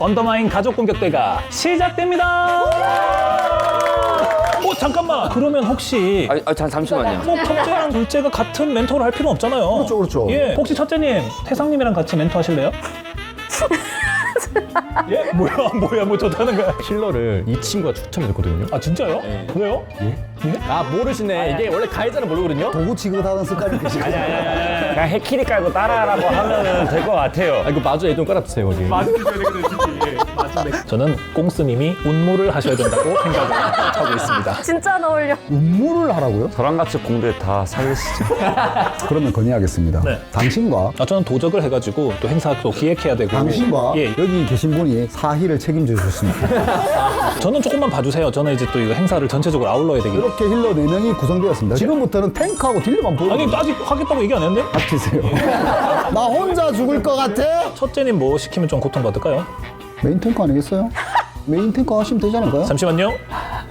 언더마인 가족 공격대가 시작됩니다. 오 잠깐만. 그러면 혹시 아, 아 잠, 잠시만요. 뭐 첫째랑 둘째가 같은 멘토를 할 필요는 없잖아요. 그렇죠, 그렇죠. 예, 혹시 첫째님 태상님이랑 같이 멘토 하실래요? 예, 뭐야, 뭐야, 뭐 좋다는 거야. 킬러를 이 친구가 추천해줬거든요. 아 진짜요? 왜요? 아 모르시네. 이게 원래 가해자는 모르거든요. 도구 취급하는 습관이 계시죠. 그냥 해키리 깔고 따라하라고 하면 될것 같아요. 아 이거 마주 애좀 깔아주세요 지금. 저는 꽁스님이 운무를 하셔야 된다고 생각을 하고 있습니다. 진짜 안 어울려. 음무를 하라고요? 저랑 같이 공대 다 살리시죠. 그러면 건의하겠습니다. 네. 당신과 아, 저는 도적을 해가지고 또 행사 또 기획해야 되고. 당신과 예, 여기 계신 분이 사희를 책임져 주셨습니다. 저는 조금만 봐주세요. 저는 이제 또 이거 행사를 전체적으로 아울러야 되기. 이렇게 힐러 4명이 구성되었습니다. 지금부터는 탱크하고 딜러만 보여. 아니 아직 하겠다고 얘기 안 했는데? 닥치세요. 나 혼자 죽을 것 같아? 첫째님 뭐 시키면 좀 고통받을까요? 메인 탱크 아니겠어요? 메인 탱크 하시면 되지 않을까요? 잠시만요.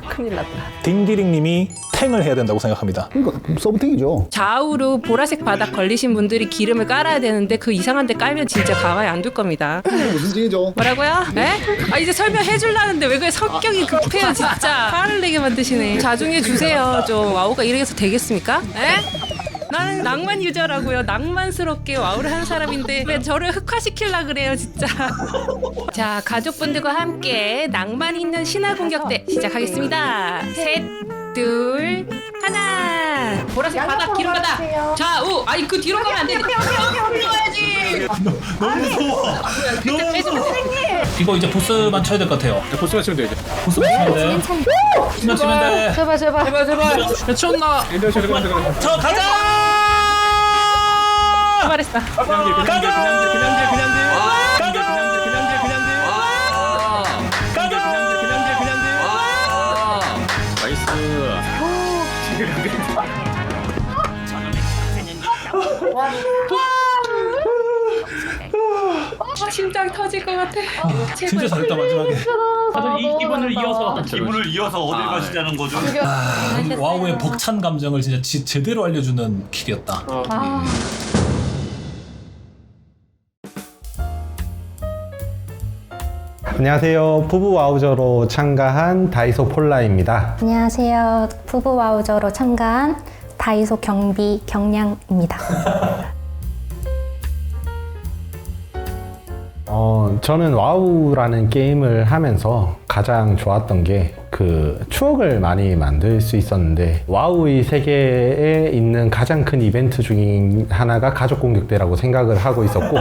큰일 났다. 딩디링님이 탱을 해야 된다고 생각합니다. 그러니까 서브탱이죠. 좌우로 보라색 바닥 걸리신 분들이 기름을 깔아야 되는데 그 이상한 데 깔면 진짜 가만히 안 둘 겁니다. 무슨 징이죠? 뭐라고요? 네? 아 이제 설명해 줄라는데 왜 그래 성격이 급해요 진짜 화를 내게 만드시네 자중해 주세요 좀 와우가 이래서 되겠습니까? 네? 나는 낭만 유저라고요 낭만스럽게 와우를 하는 사람인데 왜 저를 흑화시키려 그래요 진짜 자 가족분들과 함께 낭만 있는 신화 공격대 시작하겠습니다 셋 둘 하나 보라색 바닥 기름 바닥 좌우 아니 그 뒤로 가면 안 돼. 뒤로 가야지. 너무 무서워. 이거 이제 보스만 쳐야 될 것 같아요. 보스 맞추면 돼 이제. 보스 치면 돼. 보스만 치면 돼. 제발 제발. 제발 제발. 가면 되거든. 저 가자! 말했어. 그냥 딜 그냥 딜 그냥 딜 그냥 딜 그냥 딜. 그냥 딜 그냥 딜 그냥 딜 그냥 딜. 그냥 딜 그냥 딜 그냥 딜. 나이스. 아, 심장 터질 것 같아. 진짜 잘했다 마지막에. 다들 이 기분을 이어서. 기분을 이어서 어딜 가시자는 거죠? 와우의 벅찬 감정을 진짜 지- 제대로 알려주는 킬이었다. 안녕하세요. 부부 와우저로 참가한 다이소 폴라입니다. 안녕하세요. 부부 와우저로 참가한 다이소 경비 경량입니다. 어, 저는 와우라는 게임을 하면서 가장 좋았던 게 그 추억을 많이 만들 수 있었는데 와우의 세계에 있는 가장 큰 이벤트 중인 하나가 가족 공격대라고 생각을 하고 있었고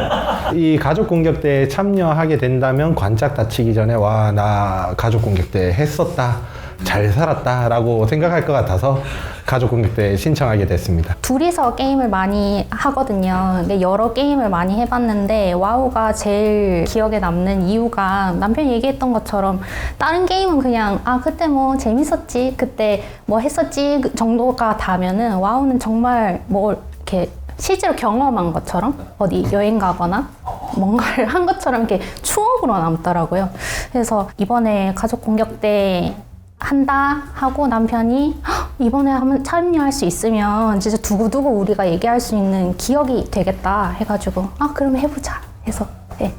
이 가족 공격대에 참여하게 된다면 관짝 다치기 전에 와 나 가족 공격대 했었다 잘 살았다라고 생각할 것 같아서 가족 공격대 신청하게 됐습니다. 둘이서 게임을 많이 하거든요. 근데 여러 게임을 많이 해봤는데 와우가 제일 기억에 남는 이유가 남편이 얘기했던 것처럼 다른 게임은 그냥 아 그때 뭐 재밌었지 그때 뭐 했었지 그 정도가 다면은 와우는 정말 뭐 이렇게 실제로 경험한 것처럼 어디 여행 가거나 뭔가를 한 것처럼 이렇게 추억으로 남더라고요. 그래서 이번에 가족 공격대 한다 하고 남편이 "헉, 이번에 한번 참여할 수 있으면 진짜 두고두고 우리가 얘기할 수 있는 기억이 되겠다 해가지고 아 그럼 해보자 해서 네.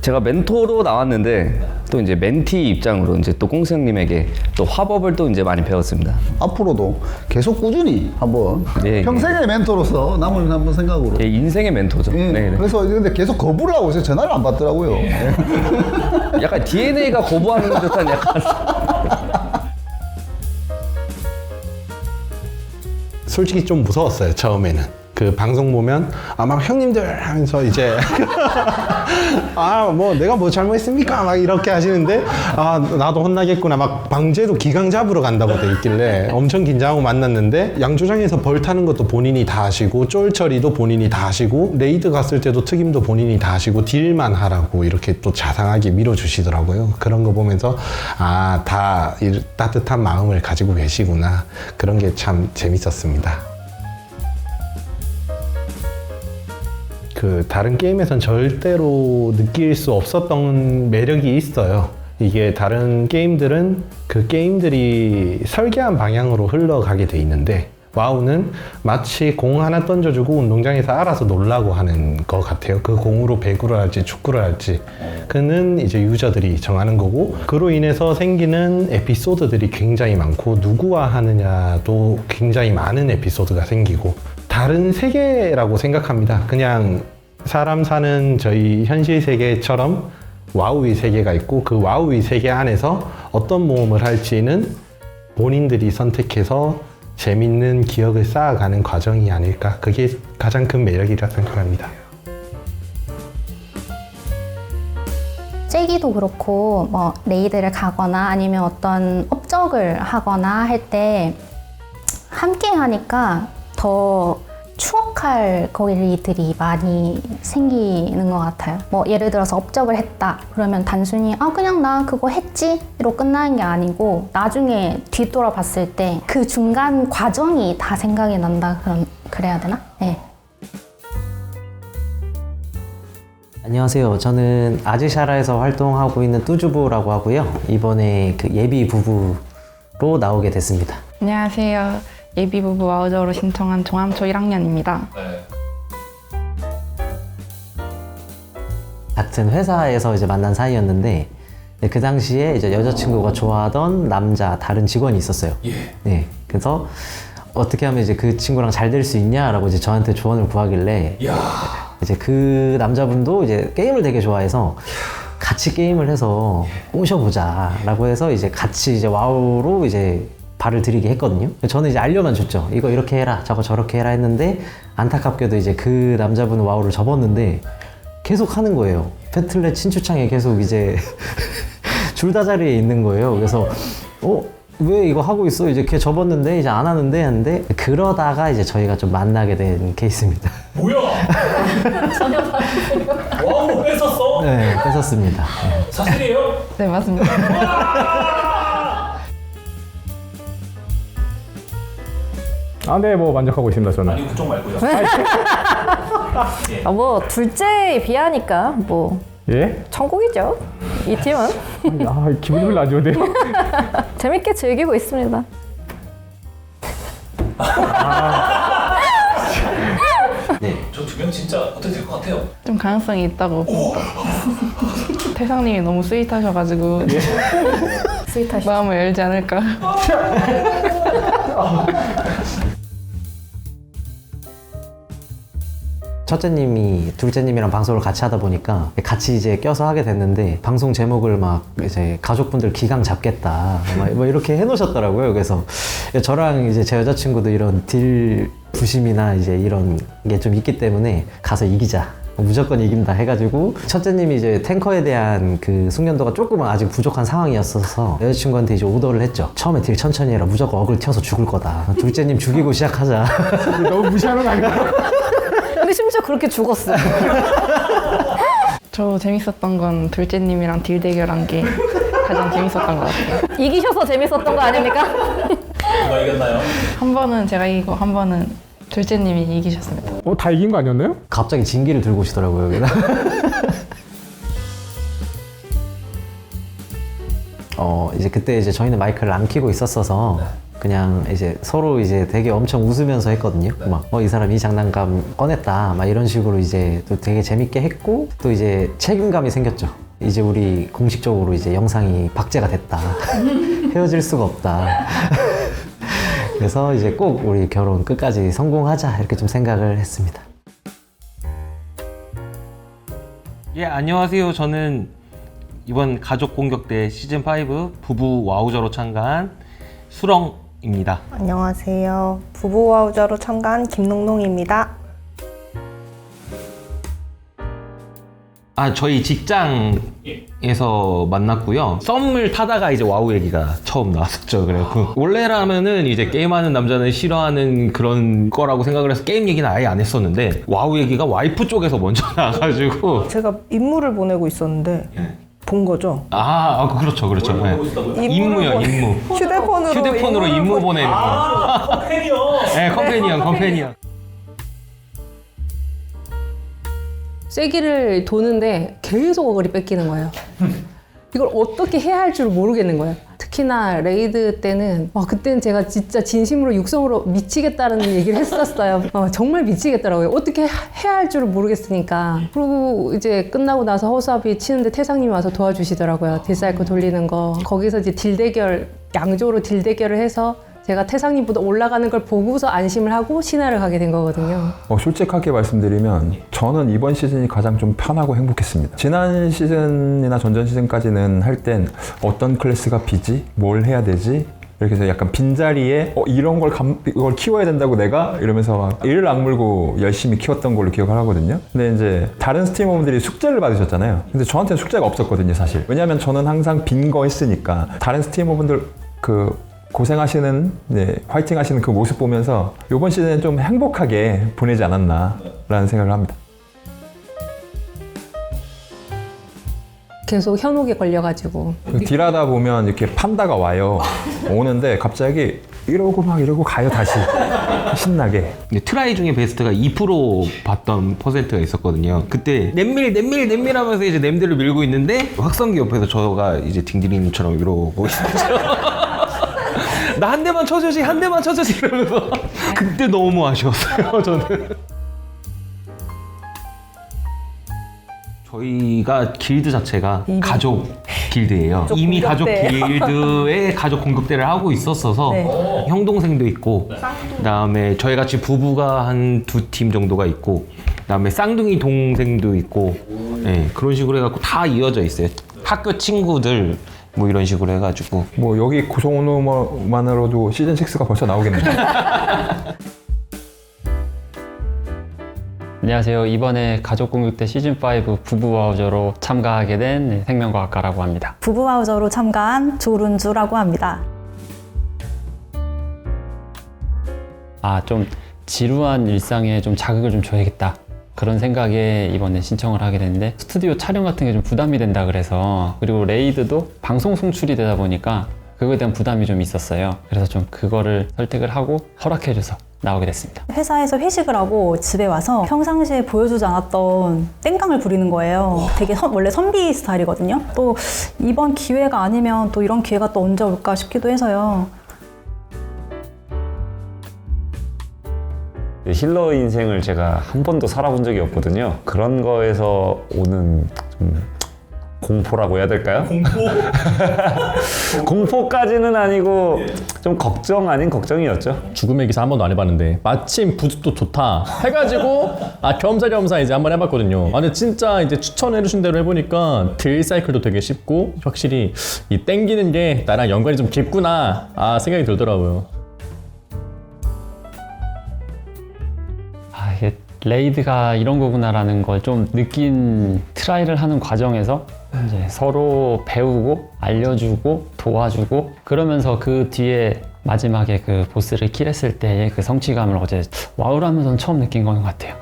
제가 멘토로 나왔는데 또 이제 멘티 입장으로 이제 또 꽁생님에게 또 화법을 또 이제 많이 배웠습니다. 앞으로도 계속 꾸준히 한번 네, 평생의 멘토로서 남을 한번 생각으로. 제 인생의 멘토죠. 예, 네, 네. 그래서 근데 계속 거부를 하고 있어요. 전화를 안 받더라고요. 예. 약간 DNA가 거부하는 듯한 약간 솔직히 좀 무서웠어요 처음에는 그 방송 보면 아마 형님들 하면서 이제 아 뭐 내가 뭐 잘못했습니까? 막 이렇게 하시는데 아 나도 혼나겠구나. 막 방제로 기강 잡으러 간다고 돼 있길래 엄청 긴장하고 만났는데 양조장에서 벌 타는 것도 본인이 다 하시고 쫄 처리도 본인이 다 하시고 레이드 갔을 때도 특임도 본인이 다 하시고 딜만 하라고 이렇게 또 자상하게 밀어주시더라고요. 그런 거 보면서 아 다 따뜻한 마음을 가지고 계시구나. 그런 게 참 재밌었습니다. 그 다른 게임에선 절대로 느낄 수 없었던 매력이 있어요. 이게 다른 게임들은 그 게임들이 설계한 방향으로 흘러가게 돼 있는데 와우는 마치 공 하나 던져주고 운동장에서 알아서 놀라고 하는 것 같아요. 그 공으로 배구를 할지 축구를 할지 그는 이제 유저들이 정하는 거고 그로 인해서 생기는 에피소드들이 굉장히 많고 누구와 하느냐도 굉장히 많은 에피소드가 생기고 다른 세계라고 생각합니다. 그냥 사람 사는 저희 현실 세계처럼 와우의 세계가 있고 그 와우의 세계 안에서 어떤 모험을 할지는 본인들이 선택해서 재밌는 기억을 쌓아가는 과정이 아닐까. 그게 가장 큰 매력이라 생각합니다. 째기도 그렇고 뭐 레이드를 가거나 아니면 어떤 업적을 하거나 할 때 함께 하니까 더 추억할 거리들이 많이 생기는 것 같아요. 뭐 예를 들어서 업적을 했다 그러면 단순히 아 그냥 나 그거 했지로 끝나는 게 아니고 나중에 뒤돌아봤을 때 그 중간 과정이 다 생각이 난다 그럼 그래야 되나? 네. 안녕하세요. 저는 아즈샤라에서 활동하고 있는 뚜주부라고 하고요. 이번에 그 예비 부부로 나오게 됐습니다. 안녕하세요. 예비부부 와우저로 신청한 종암초 1학년입니다. 같은 회사에서 이제 만난 사이였는데 네, 그 당시에 이제 여자친구가 좋아하던 남자 다른 직원이 있었어요. 네. 그래서 어떻게 하면 이제 그 친구랑 잘 될 수 있냐라고 이제 저한테 조언을 구하길래 이제 그 남자분도 이제 게임을 되게 좋아해서 같이 게임을 해서 꼬셔보자라고 해서 이제 같이 이제 와우로 이제 발을 들이게 했거든요. 저는 이제 알려만 줬죠. 이거 이렇게 해라, 저거 저렇게 해라 했는데 안타깝게도 이제 그 남자분은 와우를 접었는데 계속 하는 거예요. 배틀넷 친추창에 계속 이제 줄다 자리에 있는 거예요. 그래서 어? 왜 이거 하고 있어? 이제 걔 접었는데 이제 안 하는데 했는데 그러다가 이제 저희가 좀 만나게 된 케이스입니다. 뭐야? 와우 뺏었어? 네, 뺏었습니다. 사실이에요? 네, 맞습니다. 아, 네, 뭐 만족하고 있습니다, 저는. 아니 그쪽 말고요. 아, 뭐 둘째에 비하니까 뭐 예? 천국이죠. 이 팀은 아, 기분이 별로 안 좋은데요? 재밌게 즐기고 있습니다. 저두 명 진짜 어떻게 될 것 같아요? 좀 가능성이 있다고. 태상님이 너무 스윗하셔가지고 스윗하시 마음을 열지 않을까. 첫째님이 둘째님이랑 방송을 같이 하다 보니까 같이 이제 껴서 하게 됐는데 방송 제목을 막 이제 가족분들 기강 잡겠다 막뭐 이렇게 해놓으셨더라고요. 그래서 저랑 이제 제 여자친구도 이런 딜 부심이나 이제 이런 게 좀 있기 때문에 가서 이기자. 무조건 이긴다 해가지고 첫째님이 이제 탱커에 대한 그 숙련도가 조금은 아직 부족한 상황이었어서 여자친구한테 이제 오더를 했죠. 처음에 딜 천천히 해라. 무조건 어글 튀어서 죽을 거다. 둘째님 죽이고 시작하자. 너무 무시하는 거 아닌가? 근데 심지어 그렇게 죽었어요. 저 재밌었던 건 둘째님이랑 딜 대결한 게 가장 재밌었던 것 같아요. 이기셔서 재밌었던 거 아닙니까? 누가 이겼나요? 한 번은 제가 이기고 한 번은 둘째님이 이기셨습니다. 어, 다 이긴 거 아니었나요? 갑자기 진기를 들고 오시더라고요. 여기다. 어 이제 그때 이제 저희는 마이크를 안 켜고 있었어서 그냥 이제 서로 이제 되게 엄청 웃으면서 했거든요. 막 어 이 사람 이 장난감 꺼냈다. 막 이런 식으로 이제 또 되게 재밌게 했고 또 이제 책임감이 생겼죠. 이제 우리 공식적으로 이제 영상이 박제가 됐다. 헤어질 수가 없다. 그래서 이제 꼭 우리 결혼 끝까지 성공하자 이렇게 좀 생각을 했습니다. 예, 안녕하세요. 저는 이번 가족 공격대 시즌 5 부부 와우저로 참가한 수렁 입니다. 안녕하세요. 부부 와우저로 참가한 김농농입니다. 아, 저희 직장에서 만났고요. 썸을 타다가 이제 와우 얘기가 처음 나왔었죠. 그래갖고 원래라면은 이제 게임하는 남자는 싫어하는 그런 거라고 생각을 해서 게임 얘기는 아예 안 했었는데 와우 얘기가 와이프 쪽에서 먼저 나와가지고 제가 임무를 보내고 있었는데 본 거죠. 아, 아, 그렇죠, 그렇죠. 네. 임무요, 보내- 임무. 휴대폰으로 휴대폰으로 임무 보내- 보내는 거. 아 컴패니언. 네, 컴패니언, 컴패니언. 쐐기를 도는데 계속 어글이 뺏기는 거예요. 이걸 어떻게 해야 할 줄 모르겠는 거예요. 특히나 레이드 때는 와 그때는 제가 진짜 진심으로 육성으로 미치겠다는 얘기를 했었어요. 어, 정말 미치겠더라고요. 어떻게 해야 할 줄을 모르겠으니까. 그리고 이제 끝나고 나서 허수아비 치는데 태상님이 와서 도와주시더라고요. 딜사이클 돌리는 거. 거기서 이제 딜 대결 양조로 딜 대결을 해서 제가 태상님보다 올라가는 걸 보고서 안심을 하고 신화를 가게 된 거거든요. 어, 솔직하게 말씀드리면 저는 이번 시즌이 가장 좀 편하고 행복했습니다. 지난 시즌이나 전전 시즌까지는 할 땐 어떤 클래스가 비지? 뭘 해야 되지? 이렇게 해서 약간 빈자리에 어, 이런 걸, 감, 이걸 키워야 된다고 내가? 이러면서 막 이를 악물고 열심히 키웠던 걸로 기억을 하거든요. 근데 이제 다른 스트리머분들이 숙제를 받으셨잖아요. 근데 저한테는 숙제가 없었거든요, 사실. 왜냐하면 저는 항상 빈 거 했으니까 다른 스트리머분들 그 고생하시는 네, 화이팅 하시는 그 모습 보면서 이번 시즌에 좀 행복하게 보내지 않았나라는 생각을 합니다. 계속 현혹에 걸려가지고 그 딜하다 보면 이렇게 판다가 와요. 오는데 갑자기 이러고 막 이러고 가요 다시 신나게. 근데 트라이 중에 베스트가 2% 봤던 퍼센트가 있었거든요. 그때 냄밀 냄밀 냄밀 하면서 이제 냄들을 밀고 있는데 확성기 옆에서 저가 이제 딩디링처럼 이러고 있었죠. 나 한 대만 쳐주지 한 대만 쳐주지 이러면서 그때 너무 아쉬웠어요 저는. 저희가 길드 자체가 가족 길드예요. 가족 이미 가족 공격대. 길드에 가족 공급대를 하고 있었어서 네. 형 동생도 있고 그다음에 저희 같이 부부가 한 두 팀 정도가 있고 그다음에 쌍둥이 동생도 있고 네, 그런 식으로 해갖고 다 이어져 있어요. 학교 친구들 뭐 이런 식으로 해가지고 뭐 여기 구성원만으로도 시즌 6가 벌써 나오겠네요. 안녕하세요. 이번에 가족공격대 시즌 5 부부 와우저로 참가하게 된 네, 생명과학과라고 합니다. 부부와우저로 참가한 조룬주라고 합니다. 아, 좀 지루한 일상에 좀 자극을 좀 줘야겠다. 그런 생각에 이번에 신청을 하게 됐는데 스튜디오 촬영 같은 게 좀 부담이 된다 그래서 그리고 레이드도 방송 송출이 되다 보니까 그거에 대한 부담이 좀 있었어요. 그래서 좀 그거를 설득을 하고 허락해줘서 나오게 됐습니다. 회사에서 회식을 하고 집에 와서 평상시에 보여주지 않았던 땡깡을 부리는 거예요. 되게 선- 원래 선비 스타일이거든요. 또 이번 기회가 아니면 또 이런 기회가 또 언제 올까 싶기도 해서요. 힐러 인생을 제가 한 번도 살아본 적이 없거든요. 그런 거에서 오는 좀 공포라고 해야 될까요? 공포? 공포까지는 아니고 좀 걱정 아닌 걱정이었죠. 죽음의 기사 한 번도 안 해봤는데 마침 부직도 좋다 해가지고 아 겸사겸사 이제 한 번 해봤거든요. 아 근데 진짜 이제 추천해주신 대로 해보니까 딜 사이클도 되게 쉽고 확실히 이 땡기는 게 나랑 연관이 좀 깊구나 아 생각이 들더라고요. 레이드가 이런 거구나라는 걸 좀 느낀 트라이를 하는 과정에서 이제 서로 배우고 알려주고 도와주고 그러면서 그 뒤에 마지막에 그 보스를 킬했을 때의 그 성취감을 어제 와우라면서 처음 느낀 것 같아요.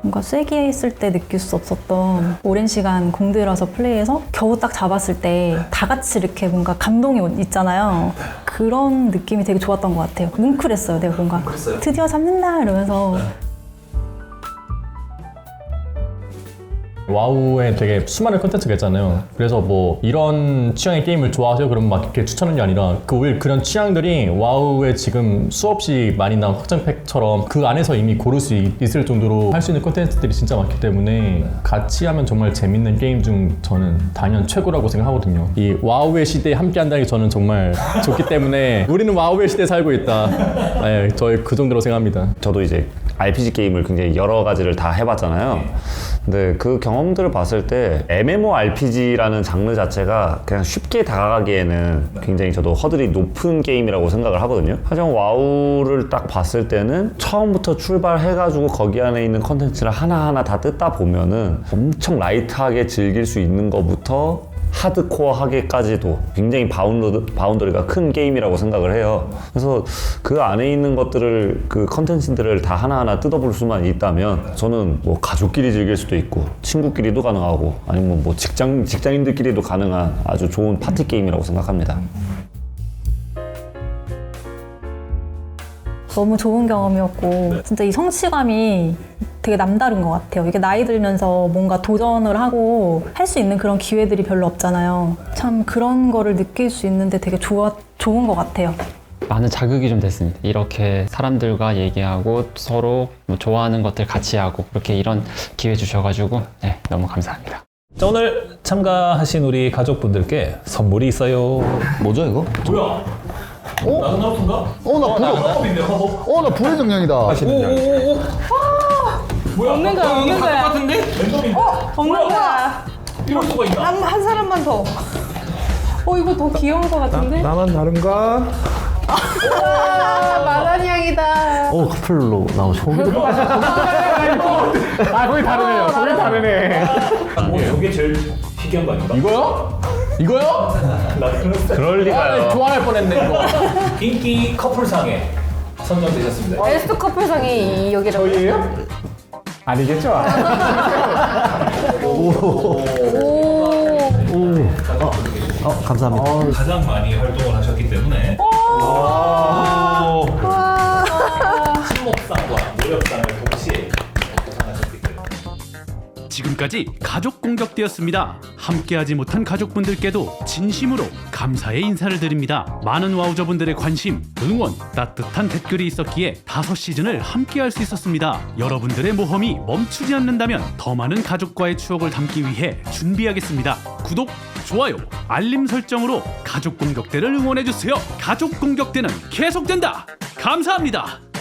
뭔가 쐐기에 있을 때 느낄 수 없었던 오랜 시간 공들여서 플레이해서 겨우 딱 잡았을 때 다 같이 이렇게 뭔가 감동이 있잖아요. 그런 느낌이 되게 좋았던 것 같아요. 뭉클했어요. 내가 뭔가 드디어 잡는다 이러면서 와우에 되게 수많은 컨텐츠가 있잖아요. 그래서 뭐 이런 취향의 게임을 좋아하세요? 그러면 막 이렇게 추천하는 게 아니라 그 오히려 그런 취향들이 와우에 지금 수없이 많이 나온 확장팩처럼 그 안에서 이미 고를 수 있- 있을 정도로 할 수 있는 컨텐츠들이 진짜 많기 때문에 같이 하면 정말 재밌는 게임 중 저는 단연 최고라고 생각하거든요. 이 와우의 시대에 함께 한다는 게 저는 정말 좋기 때문에 우리는 와우의 시대에 살고 있다. 네, 저희 그 정도로 생각합니다. 저도 이제 RPG 게임을 굉장히 여러 가지를 다 해봤잖아요. 근데 그 경험들을 봤을 때 MMORPG라는 장르 자체가 그냥 쉽게 다가가기에는 굉장히 저도 허들이 높은 게임이라고 생각을 하거든요. 하지만 와우를 딱 봤을 때는 처음부터 출발해가지고 거기 안에 있는 컨텐츠를 하나하나 다 뜯다 보면은 엄청 라이트하게 즐길 수 있는 것부터 하드코어하게까지도 굉장히 바운드, 바운더리가 큰 게임이라고 생각을 해요. 그래서 그 안에 있는 것들을 그 컨텐츠들을 다 하나하나 뜯어볼 수만 있다면 저는 뭐 가족끼리 즐길 수도 있고 친구끼리도 가능하고 아니면 뭐 직장 직장인들끼리도 가능한 아주 좋은 파티 게임이라고 생각합니다. 너무 좋은 경험이었고 진짜 이 성취감이 되게 남다른 것 같아요. 이게 나이 들면서 뭔가 도전을 하고 할 수 있는 그런 기회들이 별로 없잖아요. 참 그런 거를 느낄 수 있는데 되게 좋아, 좋은 것 같아요. 많은 자극이 좀 됐습니다. 이렇게 사람들과 얘기하고 서로 뭐 좋아하는 것들 같이 하고 그렇게 이런 기회 주셔가지고 네, 너무 감사합니다. 자, 오늘 참가하신 우리 가족분들께 선물이 있어요. 뭐죠 이거? 뭐야? 어? 나도 나쁜가? 어, 나 불어. 허겁인데 허겁. 어, 나 불의 정령이다. 오오오오. 뭐야? 없는 거야, 없는 거야. 같은데? 랜덤인데? 어, 없는 거야. 이럴 수가 있나? 한, 한 사람만 더. 어, 이거 더 귀여운 것 같은데? 나만 다른가? 와, 마다니 양이다. 오 커플로 나오죠. 아 거기 다르네요. 거기 다르네. 뭐 저게 제일 희귀한 거 아닌가? 이거요? 이거요? 그럴 리가요. 아, 좋아할 뻔했네 이거. 인기 커플상에 선정되셨습니다. 베스트 커플상이 여기라고. 저희예요? 아니겠죠? 어 감사합니다. 가장 많이 활동을 하셨기 때문에 친목상과 노력상을 동시에 수상하셨기 때문에 지금까지 가족 공격되었습니다. 함께하지 못한 가족분들께도 진심으로 감사의 인사를 드립니다. 많은 와우저분들의 관심, 응원, 따뜻한 댓글이 있었기에 다섯 시즌을 함께할 수 있었습니다. 여러분들의 모험이 멈추지 않는다면 더 많은 가족과의 추억을 담기 위해 준비하겠습니다. 구독, 좋아요, 알림 설정으로 가족 공격대를 응원해 주세요. 가족 공격대는 계속된다. 감사합니다.